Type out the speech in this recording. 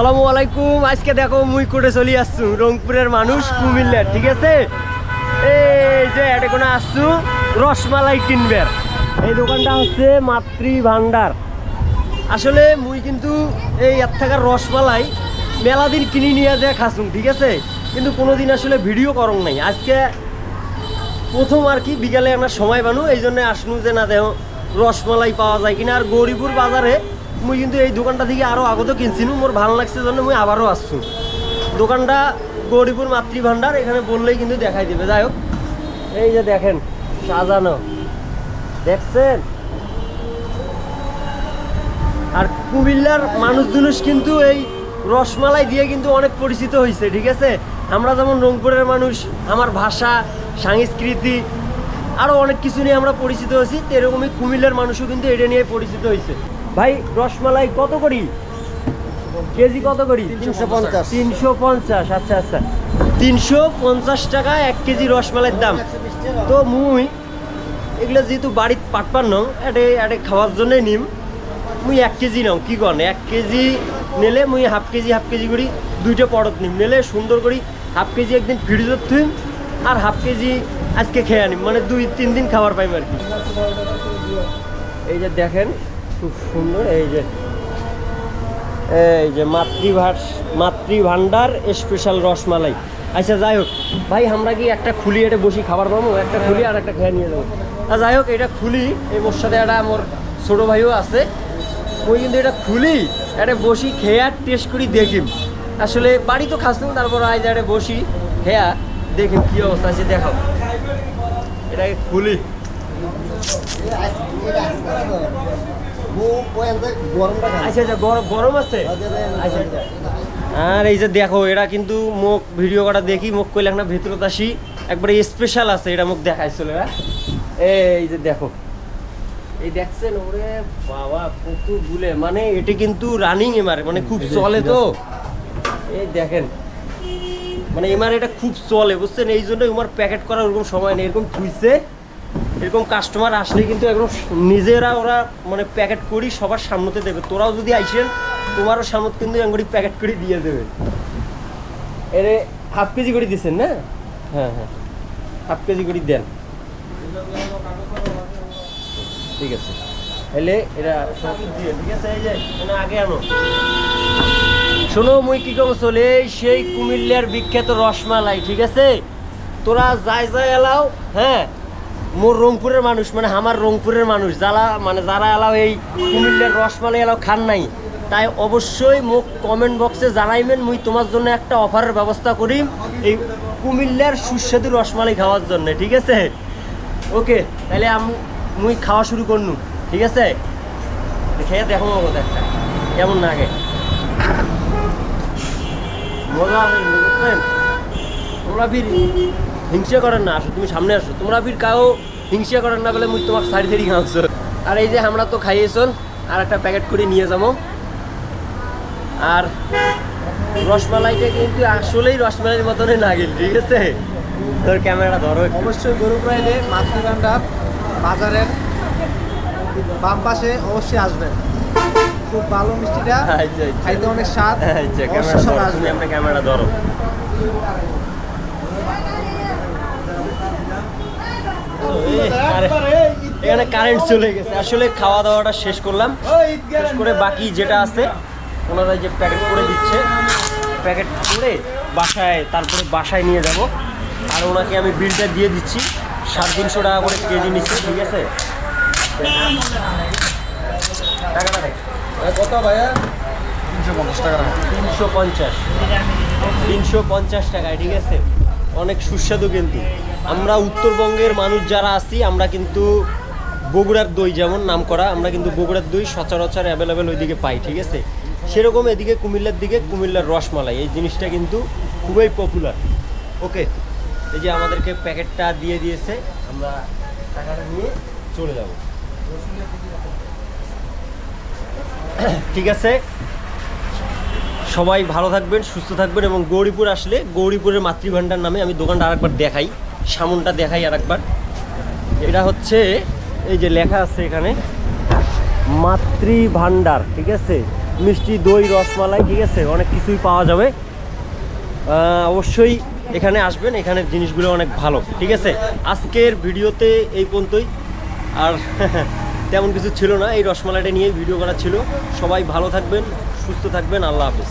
সালামু আলাইকুম। আজকে দেখো মুই করে চলি আসছু, রংপুরের মানুষ কুমিল্লার, ঠিক আছে? এই যে, এটা কোনো আসছু? রসমালাই কিনবের এই দোকানটা হচ্ছে মাতৃ ভান্ডার। আসলে মুই কিন্তু এই এর থাকার রসমালাই মেলা দিন কিনি নিয়ে যায় খাসুম, ঠিক আছে? কিন্তু কোনোদিন আসলে ভিডিও করং নাই। আজকে প্রথম আর কি, বিকালে আমরা সময় বানু এই জন্য আসনু যে না দেহ রসমালাই পাওয়া যায় কিনা। আর গৌরীপুর বাজারে মুই কিন্তু এই দোকানটা থেকে আরও আগতেও কিনছিনু, মোর ভালো লাগছে জন্য মুই আবারও আসছু। দোকানটা গৌরীপুর মাতৃভাণ্ডার, এখানে বললেই কিন্তু দেখাই দেবে। যাই হোক, এই যে দেখেন, সাজানো। দেখছেন? আর কুমিল্লার মানুষ জুনুস কিন্তু এই রসমালাই দিয়ে কিন্তু অনেক পরিচিত হয়েছে ঠিক আছে? আমরা যেমন রংপুরের মানুষ, আমার ভাষা, সংস্কৃতি আরও অনেক কিছু নিয়ে আমরা পরিচিত হয়েছি তো এরকমই কুমিল্লার মানুষও কিন্তু এটা নিয়ে পরিচিত হয়েছে ভাই রসমালাই কত করি? কেজি কত করি? তিনশো পঞ্চাশ। তিনশো পঞ্চাশ আচ্ছা আচ্ছা। তিনশো পঞ্চাশ টাকা এক কেজি রসমালাইয়ের দাম। তো মুই এগুলো যেহেতু বাড়ির পাটপার নং এটা এটা খাওয়ার জন্যই নিম। মুই এক কেজি নাও কি করেন এক কেজি নিলে মুই হাফ কেজি হাফ কেজি করি দুইটা পরত নিম। নিলে সুন্দর করি হাফ কেজি একদিন ফ্রিজত থুইম আর হাফ কেজি আজকে খেয়ে আনিম। মানে দুই তিন দিন খাবার পাইম আর কি। এই যে দেখেন খুব সুন্দর, এই যে এই যে মাতৃভাষ, মাতৃভাণ্ডার স্পেশাল রসমালাই। আচ্ছা যাই হোক, ভাই, আমরা কি একটা খুলি এটা বসি খাবার পাবো একটা খুলি আর একটা খেয়ে নিয়ে যাব। আর যাই হোক, এটা খুলি, এই মোর সাথে একটা আমার ছোটো ভাইও আছে। ওই কিন্তু এটা খুলি, এটা বসি খেয়ে টেস্ট করি দেখিম। আসলে বাড়ি তো খাসলাম তারপর আজ এটা বসি খেয়া দেখিম কী অবস্থা আছে, দেখাও। এটাকে খুলি। আচ্ছা আচ্ছা গরম গরম আছে? আচ্ছা আচ্ছা। আর এই যে দেখো এটা কিন্তু মুখ ভিডিও করা দেখি মুখ কইলে না ভেতরত আসি। একবারে স্পেশাল আছে এটা মুখ দেখাইছিল এরা এই যে দেখো। এই দেখছেন ওরে বাবা কত গুলে। মানে এটি কিন্তু রানিং এমার মানে খুব চলে তো। এই দেখেন। মানে এমার এটা খুব চলে বুঝছেন? এই জন্য এমার প্যাকেট করার ওরকম সময় নেই এরকম থুইছে এরকম কাস্টমার আসলে কিন্তু একদম নিজেরা ওরা মানে প্যাকেট করি সবার সামনেতে দেবে। তোরাও যদি আইসেন, তোমারও সামনে কিন্তু এঙ্গুড়ি প্যাকেট করে দিয়ে দেবে। এরে হাফ কেজি করে দিচ্ছেন না? হ্যাঁ হ্যাঁ। হাফ কেজি করে দেন। ঠিক আছে। এলে এটা ঠিক আছে? এই যে আগে আনো। শোনো, মুই কি কম চলে সেই কুমিল্লার বিখ্যাত রসমালাই, ঠিক আছে? তোরা যাই যাই এলাও হ্যাঁ? মোর রংপুরের মানুষ মানে আমার রংপুরের মানুষ, যারা মানে যারা এলাও এই কুমিল্লার রসমালাই এলাও খান নাই, তাই অবশ্যই মোক কমেন্ট বক্সে জানাইবেন, মুই তোমার জন্য একটা অফারের ব্যবস্থা করি, এই কুমিল্লার সুস্বাদু রসমালাই খাওয়ার জন্য, ঠিক আছে? ওকে তাহলে আমি, মুই খাওয়া শুরু করনু, ঠিক আছে? খেয়ে দেখো মতো একটা, কেমন লাগে? মজা আছে তোমরা ফির হিংসা করেন না আসো তুমি সামনে আসো। তোমরা ফির কাউ হিংসা করেন না বলে মুই তোমার সারি সারি খাওয়াছো আর এই যে আমরা তো খাইয়ে চল আর একটা প্যাকেট করে নিয়ে যাব। আর রসমালাইটা কিন্তু আসলেই রসমালাইয়ের মতনই নাগিল ঠিক আছে? তোর ক্যামেরাটা ধরো অবশ্যই গরু প্রাইডে মাতৃভান্ডার বাজারের বাম পাশে অবশ্যই আসবেন খুব ভালো মিষ্টিটা আচ্ছা, আচ্ছা। খাইতে অনেক স্বাদ আচ্ছা ক্যামেরা। তুমি আপনার ক্যামেরা ধরো আরে, এখানে কারেন্ট চলে গেছে। আসলে খাওয়া দাওয়াটা শেষ করলাম। শেষ করে বাকি যেটা আছে ওনারা যে প্যাকেট করে দিচ্ছে প্যাকেট করে বাসায় তারপরে বাসায় নিয়ে যাব। আর ওনাকে আমি বিলটা দিয়ে দিচ্ছি। সাড়ে তিনশো টাকা করে কেজি নিচ্ছে ঠিক আছে? টাকাটা দেখ। কত ভাইয়া? তিনশো পঞ্চাশ টাকা তিনশো পঞ্চাশ। তিনশো পঞ্চাশ টাকায় ঠিক আছে? অনেক সুস্বাদু কিন্তু। আমরা উত্তরবঙ্গের মানুষ যারা আছি আমরা কিন্তু বগুড়ার দই যেমন নাম করা, আমরা কিন্তু বগুড়ার দই সচরাচর অ্যাভেলেবেল ওইদিকে পাই, ঠিক আছে? সেরকম এদিকে কুমিল্লার দিকে কুমিল্লার রসমালাই, এই জিনিসটা কিন্তু খুবই পপুলার ওকে এই যে আমাদেরকে প্যাকেটটা দিয়ে দিয়েছে, আমরা টাকাটা নিয়ে চলে যাব। ঠিক আছে? সবাই ভালো থাকবেন, সুস্থ থাকবেন এবং গৌরীপুর আসলে, গৌরীপুরের মাতৃভাণ্ডার নামে আমি দোকানটা আরেকবার দেখাই, সামনটা দেখাই আরেকবার। এটা হচ্ছে এই যে লেখা আছে এখানে মাতৃ মাতৃভাণ্ডার, ঠিক আছে? মিষ্টি, দই, রসমালাই, ঠিক আছে? অনেক কিছুই পাওয়া যাবে। অবশ্যই এখানে আসবেন, এখানের জিনিসগুলো অনেক ভালো, ঠিক আছে? আজকের ভিডিওতে এই পর্যন্তই। আর তেমন কিছু ছিল না, এই রসমালাইটা নিয়ে ভিডিও করা ছিল। সবাই ভালো থাকবেন, সুস্থ থাকবেন, আল্লাহ হাফিজ।